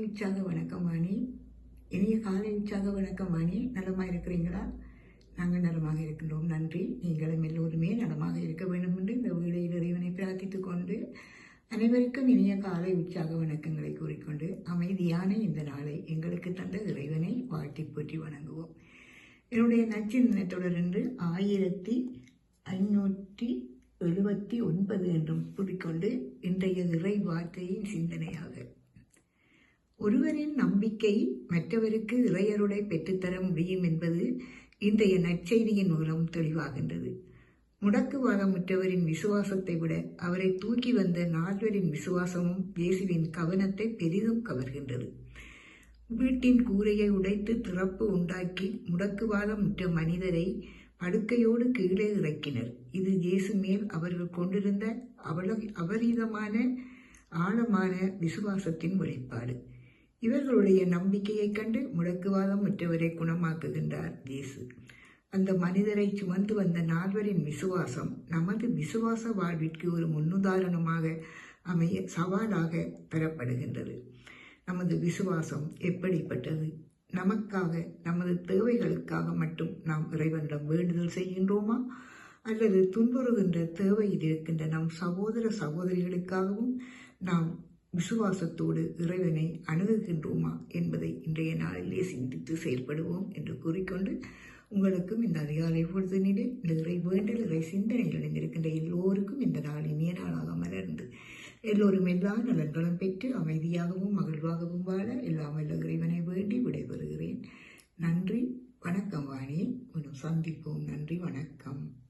உற்சாக வணக்கம் வாணி. இனிய காலை உற்சாக வணக்கம் வாணி. நலமாக இருக்கிறீங்களா? நாங்கள் நலமாக இருக்கின்றோம். நன்றி. நீங்களும் எல்லோருமே நலமாக இருக்க வேண்டும் என்று இந்த வீடையில் இறைவனை பிரார்த்தித்து கொண்டு அனைவருக்கும் இனிய காலை உற்சாக வணக்கங்களை கூறிக்கொண்டு அமைதியான இந்த நாளை எங்களுக்கு தந்த இறைவனை வாழ்த்தி போற்றி வணங்குவோம். என்னுடைய நச்சின்ன என்று ஆயிரத்தி ஐநூற்றி எழுபத்தி ஒன்பது என்றும் கூறிக்கொண்டு இன்றைய இறை வார்த்தையின் சிந்தனையாக ஒருவரின் நம்பிக்கை மற்றவருக்கு இறையருடை பெற்றுத்தர முடியும் என்பது இன்றைய நற்செய்தியின் மூலம் தெளிவாகின்றது. முடக்குவாதமுற்றவரின் விசுவாசத்தை விட அவரை தூக்கி வந்த நால்வரின் விசுவாசமும் இயேசுவின் கவனத்தை பெரிதும் கவர்கின்றது. வீட்டின் கூரையை உடைத்து திறப்பு உண்டாக்கி முடக்குவாதமுற்ற மனிதரை படுக்கையோடு கீழே இறக்கினர். இது இயேசு மேல் அவர்கள் கொண்டிருந்த அவல அபரீதமான ஆழமான விசுவாசத்தின் வெளிப்பாடு இவர்களுடைய நம்பிக்கையைக் கண்டு முடக்குவாதம் மற்றவரை குணமாக்குகின்றார் இயேசு. அந்த மனிதரை சுமந்து வந்த நால்வரின் விசுவாசம் நமது விசுவாச வாழ்விற்கு ஒரு முன்னுதாரணமாக அமைய சவாலாக பெறப்படுகின்றது. நமது விசுவாசம் எப்படிப்பட்டது? நமக்காக நமது தேவைகளுக்காக மட்டும் நாம் இறைவனிடம் வேண்டுதல் செய்கின்றோமா? அல்லது துன்புறுகின்ற தேவையில் இருக்கின்ற நம் சகோதர சகோதரிகளுக்காகவும் நாம் விசுவாசத்தோடு இறைவனை அணுகுகின்றோமா என்பதை இன்றைய நாளிலே சிந்தித்து செயல்படுவோம் என்று கூறிக்கொண்டு உங்களுக்கும் இந்த அதிகாலை பொழுதினிலே இந்த இறை வேண்டல் இறை சிந்தனையில் இணைந்திருக்கின்ற எல்லோருக்கும் இந்த நாள் இனிய நாளாக மலர்ந்து எல்லோரும் எல்லா நலன்களும் பெற்று அமைதியாகவும் மகிழ்வாகவும் வாழ எல்லாம் வல்ல இறைவனை வேண்டி விடைபெறுகிறேன். நன்றி வணக்கம் வாணி. இன்னும் சந்திப்போம். நன்றி வணக்கம்.